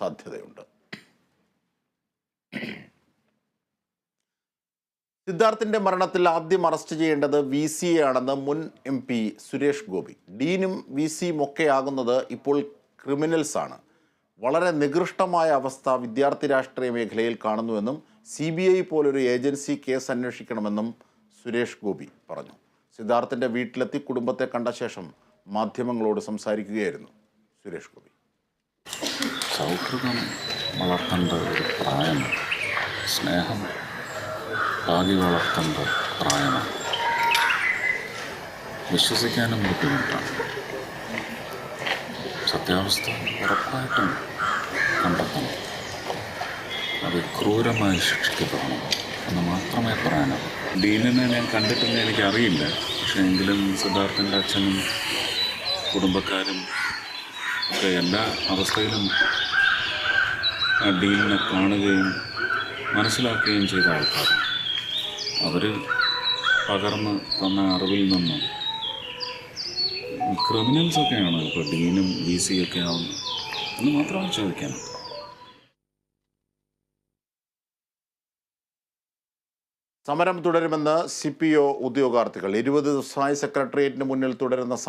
സാധ്യതയുണ്ട്. സിദ്ധാർത്ഥിന്റെ മരണത്തിൽ ആദ്യം അറസ്റ്റ് ചെയ്യേണ്ടത് വി സി ആണെന്ന് മുൻ എം പി സുരേഷ് ഗോപി. ഡീനും വി സിയും ഒക്കെ ആകുന്നത് ഇപ്പോൾ ക്രിമിനൽസ് ആണ്. വളരെ നികൃഷ്ടമായ അവസ്ഥ വിദ്യാർത്ഥി രാഷ്ട്രീയ മേഖലയിൽ കാണുന്നുവെന്നും സി ബി ഐ പോലൊരു ഏജൻസി കേസ് അന്വേഷിക്കണമെന്നും സുരേഷ് ഗോപി പറഞ്ഞു. സിദ്ധാർത്ഥിന്റെ വീട്ടിലെത്തി കുടുംബത്തെ കണ്ട ശേഷം മാധ്യമങ്ങളോട് സംസാരിക്കുകയായിരുന്നു സുരേഷ് ഗോപി. സൗഹൃദം വളർത്തേണ്ട ഒരു പ്രായമാണ്. സ്നേഹം പാകി വളർത്തേണ്ട പ്രായമാണ്. വിശ്വസിക്കാനും ബുദ്ധിമുട്ടാണ്. സത്യാവസ്ഥ ഉറപ്പായിട്ടും കണ്ടെത്തണം. അത് ക്രൂരമായി ശിക്ഷിക്കപ്പെടണം എന്ന് മാത്രമേ പറയാനാവും ഡീനിനെ ഞാൻ കണ്ടിട്ടില്ല എനിക്കറിയില്ല. പക്ഷേ എങ്കിലും സിദ്ധാർത്ഥന്റെ അച്ഛനും കുടുംബക്കാരും ഒക്കെ എല്ലാ അവസ്ഥയിലും ഡീലിനെ കാണുകയും മനസ്സിലാക്കുകയും ചെയ്ത ആൾക്കാർ അവർ പകർന്ന് തന്ന അറിവിൽ നിന്നും ക്രിമിനൽസൊക്കെയാണ് ഇപ്പോൾ ഡീനും വി സി ഒക്കെ ആവുന്നത്. എന്ന് മാത്രമാണ് ചോദിക്കാൻ. സമരം തുടരുമെന്ന് സി പി ഒ ഉദ്യോഗാർത്ഥികൾ. ഇരുപത് ദിവസമായി സെക്രട്ടേറിയറ്റിന് മുന്നിൽ തുടരുന്ന